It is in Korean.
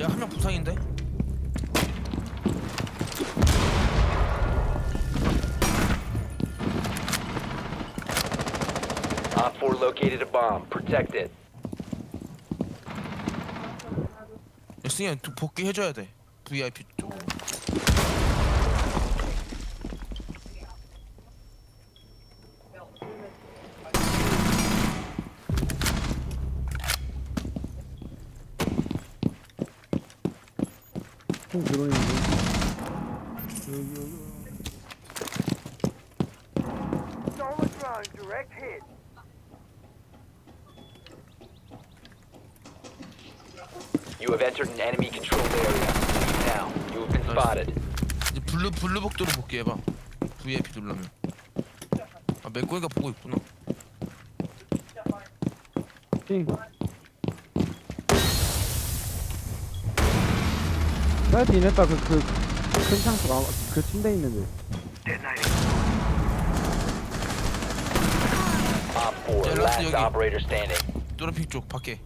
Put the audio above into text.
야 한 명 부상인데? Op 4 located a bomb. Protect it. 야 승희야 또 복귀 해줘야 돼 VIP 쪽 총 들어오는데 You have entered an enemy controlled area. Leave now. You have been spotted. 이제 블루 블루 복도로 복귀해 봐 VIP 누르면 아 맥고이가 보고 있구나 띵 사이트 인했다 그 그 큰 창수가 아마 그 침대에 있는데 Op 4, Yeah, let's last do it. operator standing. 또르핑 쪽 밖에